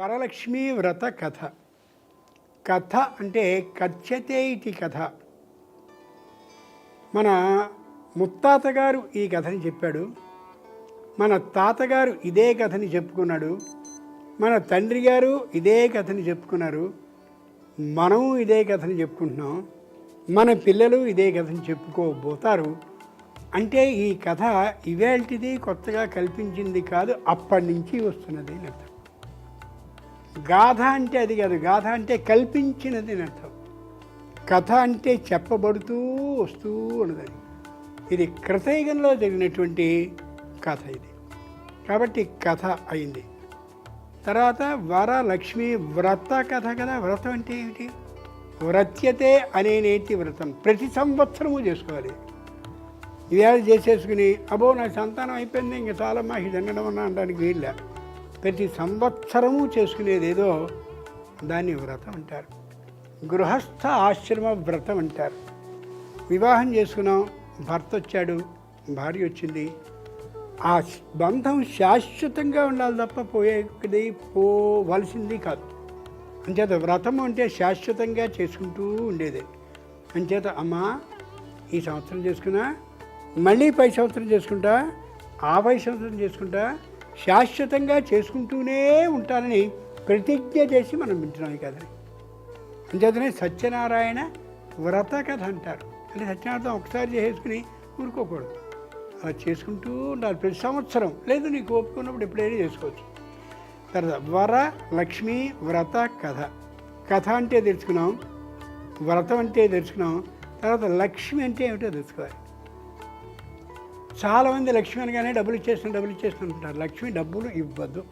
వరలక్ష్మీ వ్రత కథ. కథ అంటే కథ్యతే ఇతి కథ. మన ముత్తాత గారు ఈ కథని చెప్పాడు. మన తాతగారు ఇదే కథని చెప్పుకున్నాడు. మన తండ్రి గారు ఇదే కథని చెప్పుకున్నారు. మనము ఇదే కథని చెప్పుకుంటున్నాం. మన పిల్లలు ఇదే కథని చెప్పుకోబోతారు. అంటే ఈ కథ ఇవేంటిది కొత్తగా కల్పించింది కాదు అప్పటి నుంచి వస్తున్నది అని గాథ అంటే అది కాదు. గాథ అంటే కల్పించినది అర్థం. కథ అంటే చెప్పబడుతూ వస్తూ ఉన్నది ఇది కృతయుగంలో జరిగినటువంటి కథ ఇది. కాబట్టి కథ అయింది. తర్వాత వరలక్ష్మి వ్రత కథ కదా. వ్రతం అంటే ఏమిటి? వ్రత్యతే అనే నేతి వ్రతం. ప్రతి సంవత్సరము చేసుకోవాలి. ఇవాళ చేసేసుకుని అబో నా సంతానం అయిపోయింది ఇంకా చాలా మాకు దండడం అన్నా అనడానికి వీళ్ళ ప్రతి సంవత్సరము చేసుకునేదేదో దాన్ని వ్రతం అంటారు. గృహస్థ ఆశ్రమ వ్రతం అంటారు. వివాహం చేసుకున్నాం భర్త వచ్చాడు భార్య వచ్చింది. ఆ బంధం శాశ్వతంగా ఉండాలి తప్ప పోయేది పోవలసింది కాదు. అంచేత వ్రతం అంటే శాశ్వతంగా చేసుకుంటూ ఉండేది. అంచేత అమ్మా ఈ సంవత్సరం చేసుకున్నా మళ్ళీ పై సంవత్సరం చేసుకుంటా ఆ పై సంవత్సరం చేసుకుంటా శాశ్వతంగా చేసుకుంటూనే ఉంటానని ప్రతిజ్ఞ చేసి మనం వింటున్నాం కదా అంచేతనే సత్యనారాయణ వ్రత కథ అంటారు. అంటే సత్యనారాయణ ఒకసారి చేసుకుని ఊరుకోకూడదు. అలా చేసుకుంటూ ఉండాలి. ప్రతి సంవత్సరం. లేదు నీకు ఒప్పుకున్నప్పుడు ఎప్పుడైనా చేసుకోవచ్చు. తర్వాత వర లక్ష్మి వ్రత కథ. కథ అంటే తెలుసుకున్నాం. వ్రతం అంటే తెలుసుకున్నాం. తర్వాత లక్ష్మి అంటే ఏమిటో తెలుసుకోవాలి. చాలామంది లక్ష్మి అనగానే డబ్బులు ఇచ్చేస్తాను డబ్బులు ఇచ్చేస్తాను అంటారు లక్ష్మి డబ్బులు ఇవ్వద్దు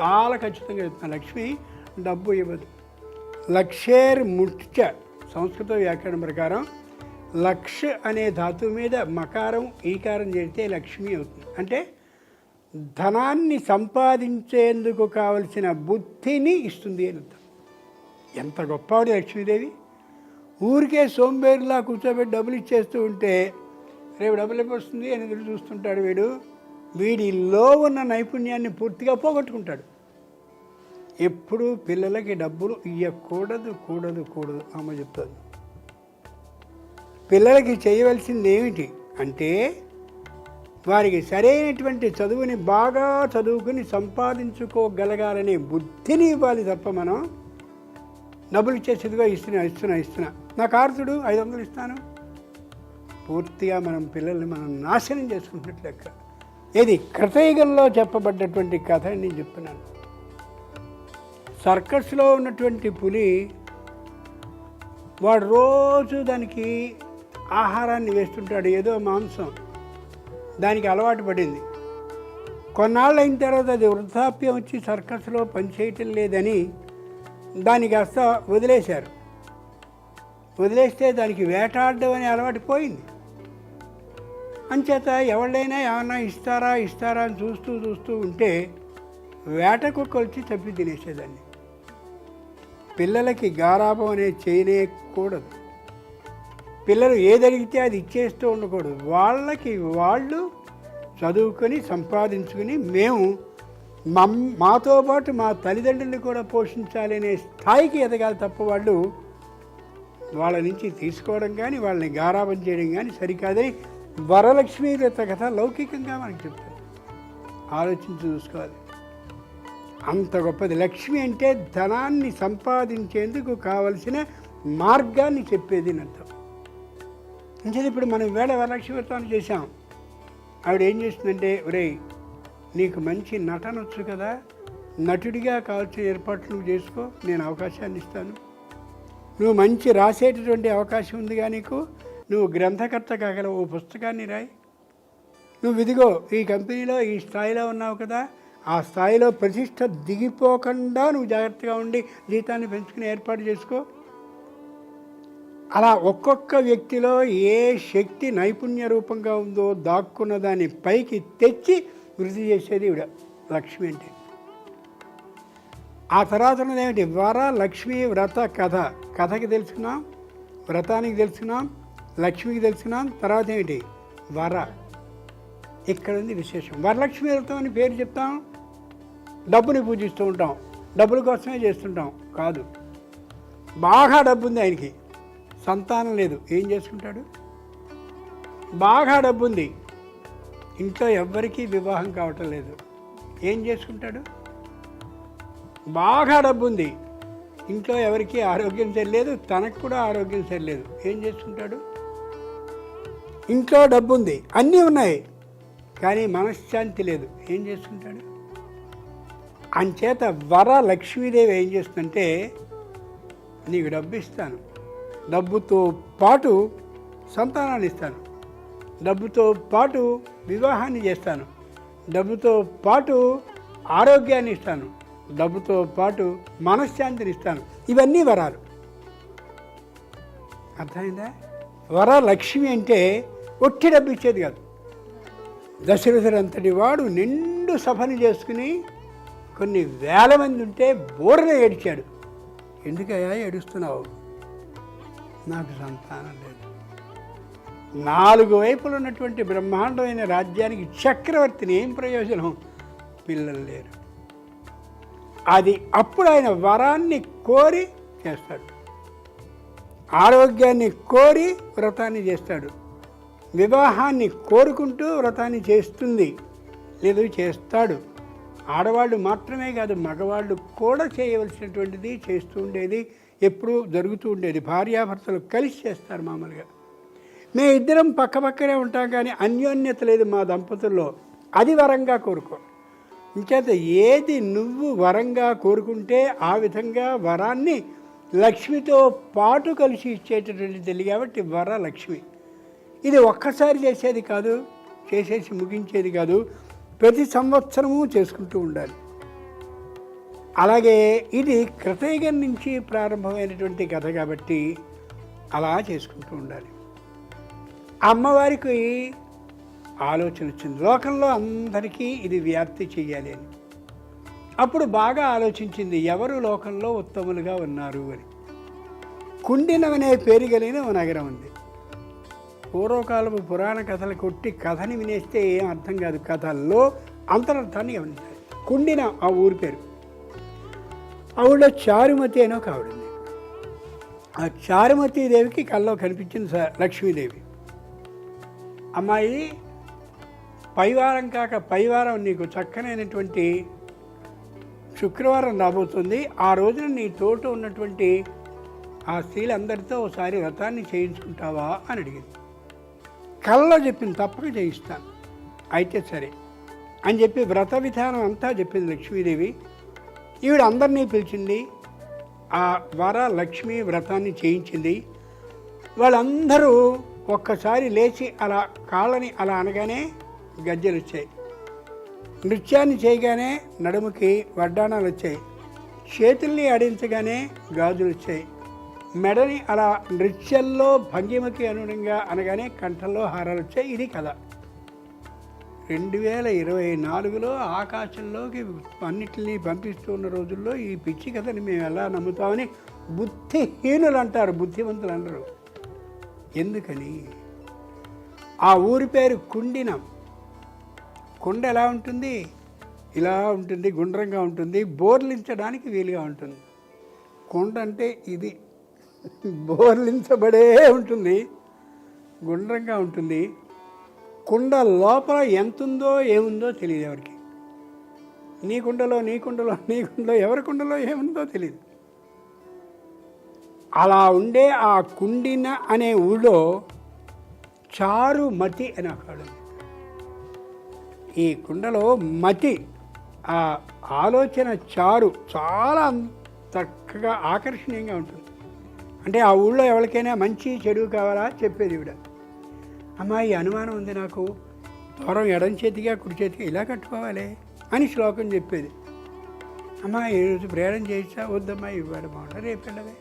చాలా ఖచ్చితంగా చెప్తాను లక్ష్మి డబ్బు ఇవ్వదు. లక్షేర్ ముట్చ సంస్కృత వ్యాకరణం ప్రకారం లక్ష అనే ధాతువు మీద మకారం ఈకారం చేస్తే లక్ష్మి అవుతుంది. అంటే ధనాన్ని సంపాదించేందుకు కావలసిన బుద్ధిని ఇస్తుంది అని అర్థం. ఎంత గొప్పవాడి లక్ష్మీదేవి. ఊరికే సోంబేరులా కూర్చోబెట్టి డబ్బులు ఇచ్చేస్తూ ఉంటే రేపు డబ్బులు ఎప్పుడు వస్తుంది అని ఎదురు చూస్తుంటాడు వీడు. వీడిలో ఉన్న నైపుణ్యాన్ని పూర్తిగా పోగొట్టుకుంటాడు. ఎప్పుడు పిల్లలకి డబ్బులు ఇవ్వకూడదు కూడదు కూడదు అమ్మ చెప్తుంది. పిల్లలకి చేయవలసింది ఏమిటి అంటే వారికి సరైనటువంటి చదువుని బాగా చదువుకుని సంపాదించుకోగలగాలనే బుద్ధిని ఇవ్వాలి తప్ప మనం డబ్బులు ఇచ్చేసేదిగా ఇస్తున్నా ఇస్తున్నా ఇస్తున్నా. నా కార్తుడు ఐదు వందలు ఇస్తాను. పూర్తిగా మనం పిల్లల్ని మనం నాశనం చేసుకున్నట్లు లెక్క. ఇది కృతయుగంలో చెప్పబడ్డటువంటి కథ అని నేను చెప్తున్నాను. సర్కస్లో ఉన్నటువంటి పులి వాడు రోజు దానికి ఆహారాన్ని వేస్తుంటాడు ఏదో మాంసం. దానికి అలవాటు పడింది. కొన్నాళ్ళు అయిన తర్వాత అది వృద్ధాప్యం వచ్చి సర్కస్లో పనిచేయటం లేదని దానికి కాస్త వదిలేశారు. వదిలేస్తే దానికి వేటాడడం అనే అలవాటు పోయింది. అంచేత ఎవళ్ళైనా ఏమన్నా ఇస్తారా ఇస్తారా అని చూస్తూ చూస్తూ ఉంటే వేట కుక్క వచ్చి తప్పి తినేసేదాన్ని. పిల్లలకి గారాభం అనేది చేయనేయకూడదు పిల్లలు ఏది అడిగితే అది ఇచ్చేస్తూ ఉండకూడదు. వాళ్ళకి వాళ్ళు చదువుకొని సంపాదించుకుని మేము మమ్ మాతో పాటు మా తల్లిదండ్రుల్ని కూడా పోషించాలి అనే స్థాయికి ఎదగాలి తప్ప వాళ్ళు వాళ్ళ నుంచి తీసుకోవడం కానీ వాళ్ళని గారాబం చేయడం కానీ సరికాదని వరలక్ష్మి వ్రత కథ లౌకికంగా మనకి చెప్తారు ఆలోచించి చూసుకోవాలి. అంత గొప్పది. లక్ష్మి అంటే ధనాన్ని సంపాదించేందుకు కావలసిన మార్గాన్ని చెప్పేది నర్థం అర్థం. అంటే ఇప్పుడు మనం వేళ వరలక్ష్మి వ్రతాన్ని చేశాం. ఆవిడ ఏం చేస్తుందంటే ఒరేయ్ నీకు మంచి నటన వచ్చు కదా. నటుడిగా కావాల్సిన ఏర్పాట్లు నువ్వు చేసుకో. నేను అవకాశాన్ని ఇస్తాను. నువ్వు మంచి రాసేటటువంటి అవకాశం ఉందిగా నీకు. నువ్వు గ్రంథకర్త కాగల ఓ పుస్తకాన్ని రాయి. నువ్వు ఇదిగో ఈ కంపెనీలో ఈ స్థాయిలో ఉన్నావు కదా ఆ స్థాయిలో ప్రతిష్ట దిగిపోకుండా నువ్వు జాగ్రత్తగా ఉండి జీతాన్ని పెంచుకుని ఏర్పాటు చేసుకో. అలా ఒక్కొక్క వ్యక్తిలో ఏ శక్తి నైపుణ్య రూపంగా ఉందో దాక్కున్న దాన్ని పైకి తెచ్చి వృద్ధి చేసేది ఇవిడ లక్ష్మి అంటే. ఆ తర్వాత ఉన్నది ఏమిటి? వర లక్ష్మి వ్రత కథ. కథకి తెలుసుకున్నాం వ్రతానికి తెలుసుకున్నాం లక్ష్మికి తెలిసిన తర్వాత ఏమిటి? వర. ఇక్కడ ఉంది విశేషం. వరలక్ష్మి వ్రతం అని పేరు చెప్తాం. డబ్బుని పూజిస్తూ ఉంటాం. డబ్బుల కోసమే చేస్తుంటాం. కాదు. బాగా డబ్బు ఉంది ఆయనకి. సంతానం లేదు. ఏం చేసుకుంటాడు? బాగా డబ్బు ఉంది ఇంట్లో ఎవ్వరికీ వివాహం కావటం లేదు. ఏం చేసుకుంటాడు? బాగా డబ్బు ఉంది ఇంట్లో ఎవరికీ ఆరోగ్యం సరిలేదు. తనకు కూడా ఆరోగ్యం సరిలేదు. ఏం చేసుకుంటాడు? ఇంట్లో డబ్బు ఉంది అన్నీ ఉన్నాయి. కానీ మనశ్శాంతి లేదు. ఏం చేసుకుంటాడు? అంచేత వర లక్ష్మీదేవి ఏం చేస్తుందంటే నీకు డబ్బు ఇస్తాను డబ్బుతో పాటు సంతానాన్ని ఇస్తాను. డబ్బుతో పాటు వివాహాన్ని చేస్తాను. డబ్బుతో పాటు ఆరోగ్యాన్ని ఇస్తాను. డబ్బుతో పాటు మనశ్శాంతిని ఇస్తాను. ఇవన్నీ వరాలు. అర్థమైందా? వర లక్ష్మి అంటే ఒట్టి డబ్బు ఇచ్చేది కాదు. దశరథుడంతటి వాడు నిండు సభని చేసుకుని కొన్ని వేల మంది ఉంటే బోరన ఏడిచాడు. ఎందుకయ్యా ఏడుస్తున్నావు? నాకు సంతానం లేదు. నాలుగు వైపులు ఉన్నటువంటి బ్రహ్మాండమైన రాజ్యానికి చక్రవర్తిని ఏం ప్రయోజనం? పిల్లలు లేరు. అది అప్పుడు ఆయన వరాన్ని కోరి చేస్తాడు. ఆరోగ్యాన్ని కోరి వ్రతాన్ని చేస్తాడు. వివాహాన్ని కోరుకుంటూ వ్రతాన్ని చేస్తుంది. లేదు చేస్తాడు. ఆడవాళ్ళు మాత్రమే కాదు మగవాళ్ళు కూడా చేయవలసినటువంటిది చేస్తూ ఉండేది ఎప్పుడూ జరుగుతూ ఉండేది. భార్యాభర్తలు కలిసి చేస్తారు మామూలుగా. మేము ఇద్దరం పక్క పక్కనే ఉంటాం కానీ అన్యోన్యత లేదు మా దంపతుల్లో. అది వరంగా కోరుకో. ఇంచేత ఏది నువ్వు వరంగా కోరుకుంటే ఆ విధంగా వరాన్ని లక్ష్మితో పాటు కలిసి ఇచ్చేటటువంటి తెలియ కాబట్టి వర లక్ష్మి ఇది ఒక్కసారి చేసేది కాదు చేసేసి ముగించేది కాదు ప్రతి సంవత్సరము చేసుకుంటూ ఉండాలి. అలాగే ఇది కృతయుగం నుంచి ప్రారంభమైనటువంటి కథ కాబట్టి అలా చేసుకుంటూ ఉండాలి. అమ్మవారికి ఆలోచన వచ్చింది. లోకంలో అందరికీ ఇది వ్యాప్తి చేయాలి అని. అప్పుడు బాగా ఆలోచించింది ఎవరు లోకంలో ఉత్తములుగా ఉన్నారు అని. కుండినం అనే పేరు కలిగిన ఓ నగరం ఉంది. పూర్వకాలపు పురాణ కథలు కొట్టి కథని వినేస్తే ఏం అర్థం కాదు. కథల్లో అంతరార్థాన్ని గమనించాలి. కుండిన ఆ ఊరి పేరు. ఆవిడ చారుమతి అని ఒక ఆవిడంది ఆ చారుమతి దేవికి కల్లో కనిపించింది స- లక్ష్మీదేవి. అమ్మాయి పైవారం కాక పైవారం నీకు చక్కనైనటువంటి శుక్రవారం రాబోతుంది. ఆ రోజున నీ తోట ఉన్నటువంటి ఆ స్త్రీలందరితో ఒకసారి వ్రతాన్ని చేయించుకుంటావా అని అడిగింది. కళ్ళలో చెప్పింది తప్పక చేయిస్తాను అయితే సరే. అని చెప్పి వ్రత విధానం అంతా చెప్పింది లక్ష్మీదేవి. ఈవిడ అందరినీ పిలిచింది. ఆ వర లక్ష్మీ వ్రతాన్ని చేయించింది. వాళ్ళందరూ ఒక్కసారి లేచి అలా కాళ్ళని అలా అనగానే గజ్జలు వచ్చాయి నృత్యాన్ని చేయగానే నడుముకి వడ్డాణాలు వచ్చాయి చేతుల్ని ఆడించగానే గాజులు వచ్చాయి మెడని అలా నృత్యంలో భంగిమకి అనుగుణంగా అనగానే కంఠంలో హారాలు వచ్చాయి ఇది కథ. రెండు వేల ఇరవై నాలుగులో ఆకాశంలోకి అన్నిటినీ పంపిస్తూ ఉన్న రోజుల్లో ఈ పిచ్చి కథని మేము ఎలా నమ్ముతామని బుద్ధిహీనులు అంటారు బుద్ధివంతులు అంటారు ఎందుకని? ఆ ఊరి పేరు కుండినం. కొండ ఎలా ఉంటుంది? ఇలా ఉంటుంది గుండ్రంగా ఉంటుంది బోర్లించడానికి వీలుగా ఉంటుంది. కొండ అంటే ఇది బోర్లించబడే ఉంటుంది. గుండ్రంగా ఉంటుంది. కుండ లోపల ఎంతుందో ఏముందో తెలియదు ఎవరికి. నీ కుండలో నీ కుండలో నీ కుండలో ఎవరి కుండలో ఏముందో తెలియదు అలా ఉండే ఆ కుండిన అనే ఊళ్ళో చారు మతి అని అక్కడ ఈ కుండలో మతి ఆ ఆలోచన చారు చాలా చక్కగా ఆకర్షణీయంగా ఉంటుంది. అంటే ఆ ఊళ్ళో ఎవరికైనా మంచి చెడు కావాలా చెప్పేది ఇవిడ అమ్మాయి అనుమానం ఉంది నాకు. దూరం ఎడం చేతిగా కుడి చేతిగా ఇలా కట్టుకోవాలి అని శ్లోకం చెప్పేది. అమ్మా ఈరోజు ప్రేరణ చేయిస్తా వద్దమ్మా ఇవాడు బాగుంటుంది రేపు వెళ్ళవే.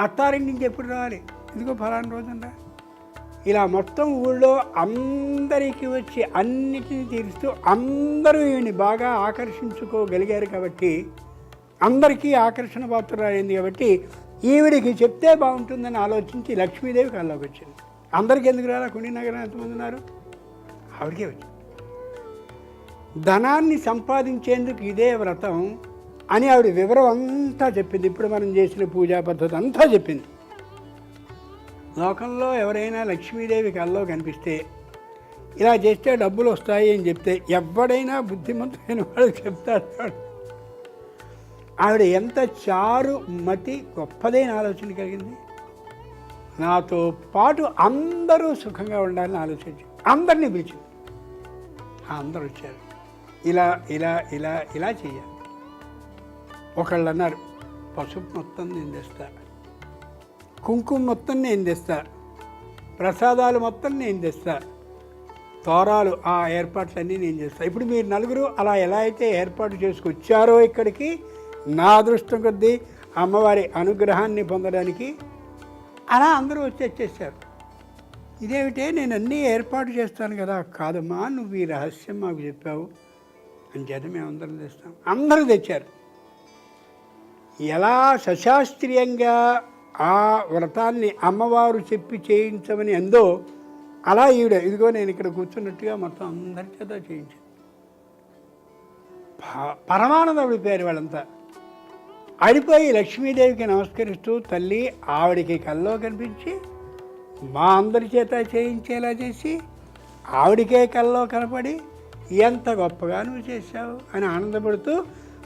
అత్తారింటి నుంచి ఎప్పుడు రావాలి? ఇదిగో ఫలానా రోజుందా? ఇలా మొత్తం ఊళ్ళో అందరికీ వచ్చి అన్నిటినీ తీరుస్తూ అందరూ ఈయన్ని బాగా ఆకర్షించుకోగలిగారు కాబట్టి అందరికీ ఆకర్షణ పాత్రమైంది కాబట్టి ఈవిడికి చెప్తే బాగుంటుందని ఆలోచించి లక్ష్మీదేవి కల్లోకి వచ్చింది. అందరికీ ఎందుకు రాలా? కుండి నగరం ఎంతమంది ఉన్నారు? ఆవిడికే వచ్చింది. ధనాన్ని సంపాదించేందుకు ఇదే వ్రతం అని ఆవిడ వివరం అంతా చెప్పింది. ఇప్పుడు మనం చేసిన పూజా పద్ధతి అంతా చెప్పింది. లోకంలో ఎవరైనా లక్ష్మీదేవి కళ్ళలో కనిపిస్తే ఇలా చేస్తే డబ్బులు వస్తాయి అని చెప్తే ఎవడైనా బుద్ధిమంతుడైన వాడు చెప్తాడు. ఆవిడ ఎంత చారు మతి గొప్పదైన ఆలోచన కలిగింది. నాతో పాటు అందరూ సుఖంగా ఉండాలని ఆలోచించి అందరినీ పిలిచింది. అందరూ వచ్చారు. ఇలా ఇలా ఇలా ఇలా చేయాలి ఒకళ్ళు అన్నారు పసుపు మొత్తం నేను తెస్తా. కుంకుమ మొత్తం నేను తెస్తా. ప్రసాదాలు మొత్తం నేను తెస్తా. తోరాలు ఆ ఏర్పాట్లన్నీ నేను చేస్తాను ఇప్పుడు మీరు నలుగురు అలా ఎలా అయితే ఏర్పాటు చేసుకొచ్చారో ఇక్కడికి నా అదృష్టం కొద్దీ అమ్మవారి అనుగ్రహాన్ని పొందడానికి అలా అందరూ వచ్చి వచ్చేసారు. ఇదేమిటే? నేను అన్నీ ఏర్పాటు చేస్తాను కదా. కాదమ్మా నువ్వు ఈ రహస్యం మాకు చెప్పావు. అని చేత మేము అందరం తెస్తాం. అందరూ తెచ్చారు. ఎలా సశాస్త్రీయంగా ఆ వ్రతాన్ని అమ్మవారు చెప్పి చేయించమని అందో అలా ఈవిడ ఇదిగో నేను ఇక్కడ కూర్చున్నట్టుగా మొత్తం అందరి చేత చేయించాను. ప- పరమానందవుడి పేరు వాళ్ళంతా. అడిపోయి లక్ష్మీదేవికి నమస్కరిస్తూ తల్లి ఆవిడికి కల్లో కనిపించి మా అందరి చేత చేయించేలా చేసి ఆవిడికే కల్లో కనపడి ఎంత గొప్పగా నువ్వు చేశావు అని ఆనందపడుతూ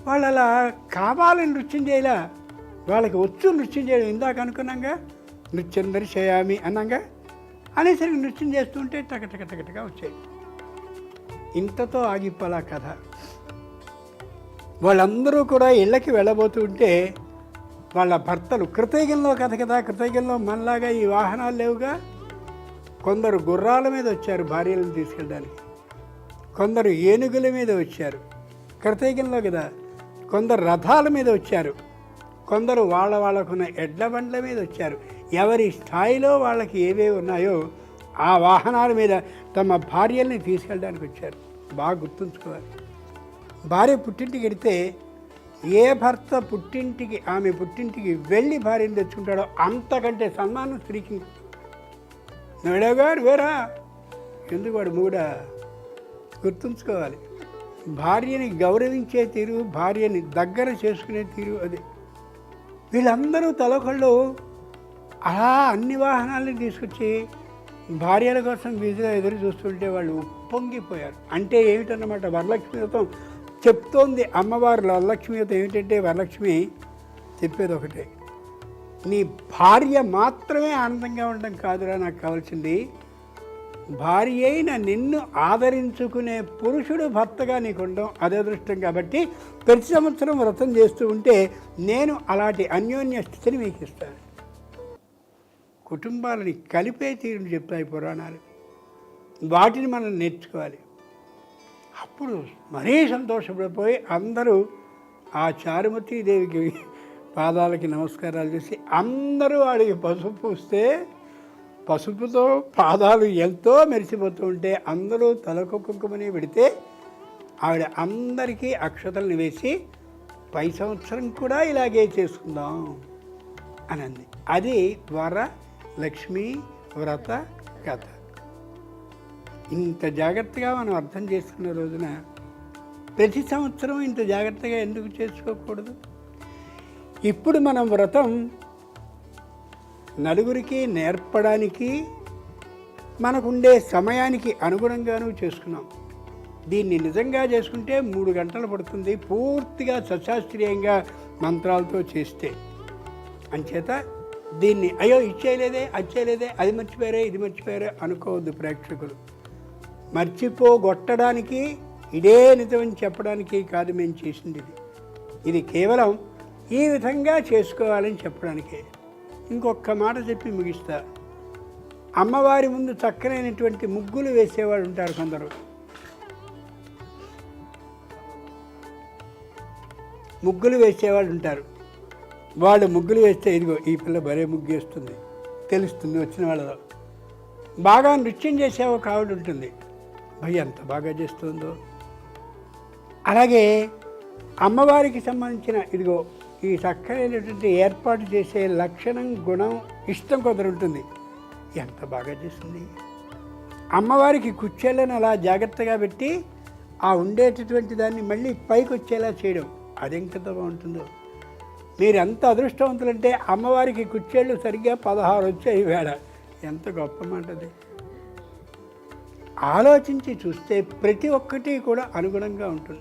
వాళ్ళు అలా కావాలని నృత్యం చేయలే వాళ్ళకి వచ్చు నృత్యం చేయడం ఇందాక అనుకున్నాగా నృత్యం దర్శయామి అన్నాగా అనేసరికి నృత్యం చేస్తుంటే టక టకటగా వచ్చాయి ఇంతతో ఆగిపోలా కథ. వాళ్ళందరూ కూడా ఇళ్ళకి వెళ్ళబోతుంటే వాళ్ళ భర్తలు కృతజ్ఞంలో కథ కదా కృతజ్ఞంలో మనలాగా ఈ వాహనాలు లేవుగా? కొందరు గుర్రాల మీద వచ్చారు భార్యలను తీసుకెళ్ళడానికి. కొందరు ఏనుగుల మీద వచ్చారు. కృతజ్ఞంలో కదా? కొందరు రథాల మీద వచ్చారు. కొందరు వాళ్ళ వాళ్ళకున్న ఎడ్ల బండ్ల మీద వచ్చారు. ఎవరి స్థాయిలో వాళ్ళకి ఏవేవి ఉన్నాయో ఆ వాహనాల మీద తమ భార్యల్ని తీసుకెళ్ళడానికి వచ్చారు. బాగా గుర్తుంచుకోవాలి. భార్య పుట్టింటికి వెడితే ఏ భర్త పుట్టింటికి ఆమె పుట్టింటికి వెళ్ళి భార్యను తెచ్చుకుంటాడో అంతకంటే సన్మానం స్త్రీకి. నడగాడు వేరా? ఎందుకు వాడు మూడా? గుర్తుంచుకోవాలి. భార్యని గౌరవించే తీరు భార్యని దగ్గర చేసుకునే తీరు అది. వీళ్ళందరూ తలకొళ్ళు అలా అన్ని వాహనాలని తీసుకొచ్చి భార్యల కోసం బిజీగా ఎదురు చూస్తుంటే వాళ్ళు ఉప్పొంగిపోయారు. అంటే ఏమిటన్నమాట? వరలక్ష్మి వ్రతం చెప్తోంది అమ్మవారు వరలక్ష్మి వ్రతం ఏమిటంటే వరలక్ష్మి చెప్పేది ఒకటే. నీ భార్య మాత్రమే ఆనందంగా ఉండడం కాదురా నాకు కావాల్సింది. భార్య అయిన నిన్ను ఆదరించుకునే పురుషుడు భర్తగా నీకు ఉండడం అదే అదృష్టం కాబట్టి ప్రతి సంవత్సరం వ్రతం చేస్తూ ఉంటే నేను అలాంటి అన్యోన్య స్థితిని మీకు ఇస్తాను. కుటుంబాలని కలిపే తీరుని చెప్తాయి పురాణాలు. వాటిని మనం నేర్చుకోవాలి. అప్పుడు మరీ సంతోషపడిపోయి అందరూ ఆ చారుమతి దేవికి పాదాలకి నమస్కారాలు చేసి అందరూ వాడికి పసుపు పూస్తే పసుపుతో పాదాలు ఎంతో మెరిసిపోతూ ఉంటే అందరూ తలకు కుంకుమని పెడితే ఆవిడ అందరికీ అక్షతలను వేసి పై సంవత్సరం కూడా ఇలాగే చేసుకుందాం అని అంది. అది వర లక్ష్మీ వ్రత కథ. ఇంత జాగ్రత్తగా మనం అర్థం చేసుకున్న రోజున ప్రతి సంవత్సరం ఇంత జాగ్రత్తగా ఎందుకు చేసుకోకూడదు? ఇప్పుడు మనం వ్రతం నలుగురికి నేర్పడానికి మనకుండే సమయానికి అనుగుణంగాను చేసుకున్నాం. దీన్ని నిజంగా చేసుకుంటే మూడు గంటలు పడుతుంది పూర్తిగా సశాస్త్రీయంగా మంత్రాలతో చేస్తే. అంచేత దీన్ని అయ్యో ఇచ్చేయలేదే అచ్చేయలేదే అది మర్చిపోయారే ఇది మర్చిపోయారే అనుకోవద్దు ప్రేక్షకులు. మర్చిపోగొట్టడానికి ఇదే నిజమని చెప్పడానికి కాదు మేము చేసింది ఇది. ఇది కేవలం ఈ విధంగా చేసుకోవాలని చెప్పడానికే. ఇంకొక మాట చెప్పి ముగిస్తా. అమ్మవారి ముందు చక్కనైనటువంటి ముగ్గులు వేసేవాళ్ళు ఉంటారు కొందరు. ముగ్గులు వేసేవాళ్ళు ఉంటారు. వాళ్ళు ముగ్గులు వేస్తే ఇదిగో ఈ పిల్ల భలే ముగ్గు వేస్తుంది. తెలుస్తుంది వచ్చిన వాళ్ళలో. బాగా నృత్యం చేసే ఒక ఆవిడ ఉంటుంది. భయ్య ఎంత బాగా చేస్తుందో. అలాగే అమ్మవారికి సంబంధించిన ఇదిగో ఈ చక్కనైనటువంటి ఏర్పాటు చేసే లక్షణం గుణం ఇష్టం కుదరుంటుంది ఉంటుంది. ఎంత బాగా చేస్తుంది. అమ్మవారికి కుచ్చేళ్ళని అలా జాగ్రత్తగా పెట్టి ఆ ఉండేటటువంటి దాన్ని మళ్ళీ పైకి వచ్చేలా చేయడం అది బాగుంటుందో. మీరు ఎంత అదృష్టవంతులంటే అమ్మవారికి కుచ్చేళ్ళు సరిగ్గా పదహారు వచ్చాయి వేళ. ఎంత గొప్ప మాటది ఆలోచించి చూస్తే ప్రతి ఒక్కటి కూడా అనుగుణంగా ఉంటుంది.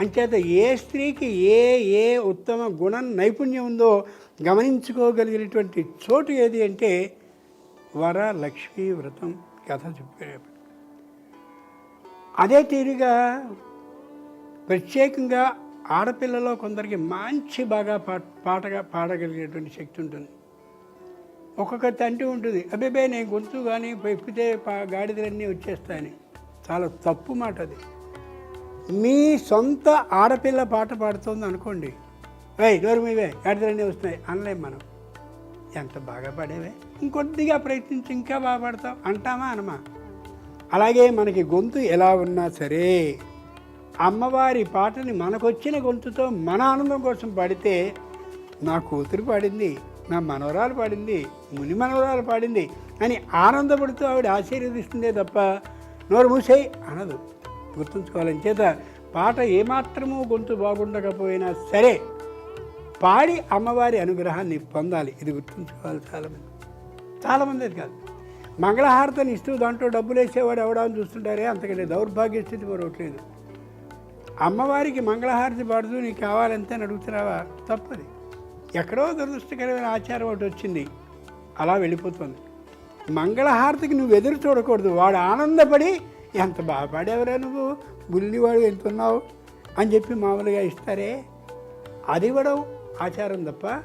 అంచేత ఏ స్త్రీకి ఏ ఏ ఉత్తమ గుణం నైపుణ్యం ఉందో గమనించుకోగలిగినటువంటి చోటు ఏది అంటే వర లక్ష్మీ వ్రతం కథ చెప్పేటప్పుడు. అదే తీరుగా ప్రత్యేకంగా ఆడపిల్లలో కొందరికి మంచి బాగా పా పాటగా పాడగలిగేటువంటి శక్తి ఉంటుంది. ఒక్కొక్క తంటి ఉంటుంది. అబ్బాయి నేను గొంతు కానీ ఎక్కితే పా- గాడిదలన్నీ వచ్చేస్తాయని. చాలా తప్పు మాట అది. మీ సొంత ఆడపిల్ల పాట పాడుతోంది అనుకోండి. వే డోరు మీవే గాడిదలన్నీ వస్తున్నాయి. అనలేం మనం. ఎంత బాగా పాడేవే? ఇంకొద్దిగా ప్రయత్నించి ఇంకా బాగా పాడతాం అంటామా అనమా? అలాగే మనకి గొంతు ఎలా ఉన్నా సరే అమ్మవారి పాటని మనకొచ్చిన గొంతుతో మన ఆనందం కోసం పాడితే నా కూతురు పాడింది. నా మనవరాలు పాడింది ముని మనవరాలు పాడింది అని ఆనందపడుతూ ఆవిడ ఆశీర్వదిస్తుందే తప్ప నోరు మూసేయి అనదు. గుర్తుంచుకోవాలని చేత పాట ఏమాత్రము గొంతు బాగుండకపోయినా సరే పాడి అమ్మవారి అనుగ్రహాన్ని పొందాలి. ఇది గుర్తుంచుకోవాలి చాలామంది. చాలామంది అది కాదు. మంగళహారతని ఇస్తూ దాంట్లో డబ్బులు వేసేవాడు ఎవడా అని చూస్తుంటారే అంతకంటే దౌర్భాగ్య స్థితి మరొకట్లేదు అమ్మవారికి మంగళహారతి పాడుతూ నీకు కావాలంతే అని అడుగుతున్నావా? తప్పది. ఎక్కడో దురదృష్టకరమైన ఆచారం ఒకటి వచ్చింది. అలా వెళ్ళిపోతుంది. మంగళహారతికి నువ్వు ఎదురు చూడకూడదు. వాడు ఆనందపడి ఎంత బాగా నువ్వు? బుల్లివాడు వెళ్తున్నావు? అని చెప్పి మామూలుగా ఇస్తారే? అది కూడా ఆచారం తప్ప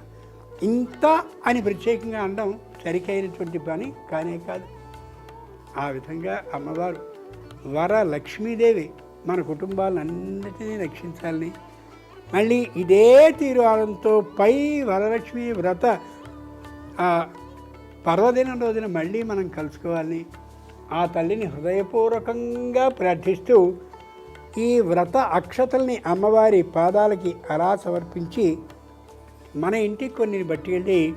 ఇంత అని ప్రత్యేకంగా అనడం సరికైనటువంటి పని కానే కాదు. ఆ విధంగా అమ్మవారు వర లక్ష్మీదేవి మన కుటుంబాలన్నిటినీ రక్షించాలని మళ్ళీ ఇదే తీరుమానంతో పై వరలక్ష్మి వ్రత పర్వదినం రోజున మళ్ళీ మనం కలుసుకోవాలని ఆ తల్లిని హృదయపూర్వకంగా ప్రార్థిస్తూ ఈ వ్రత అక్షతల్ని అమ్మవారి పాదాలకి అలా సమర్పించి మన ఇంటికి కొన్ని బట్టి వెళ్ళి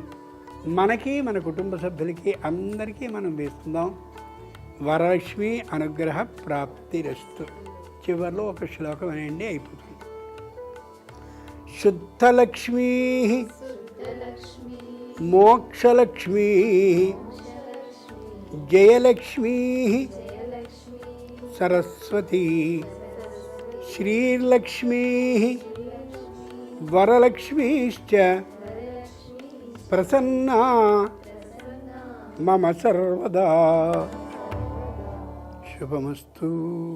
మనకి మన కుటుంబ సభ్యులకి అందరికీ మనం వేస్తుందాం వరలక్ష్మి అనుగ్రహ ప్రాప్తిరస్తు చివరిలో ఒక శ్లోకం అనేది అయిపోతుంది. शुद्धलक्ष्मी। मोक्षलक्ष्मी। जयलक्ष्मी। सरस्वती। श्रीलक्ष्मी। वरलक्ष्मीश्च। प्रसन्ना। मम सर्वदा। शुभमस्तु।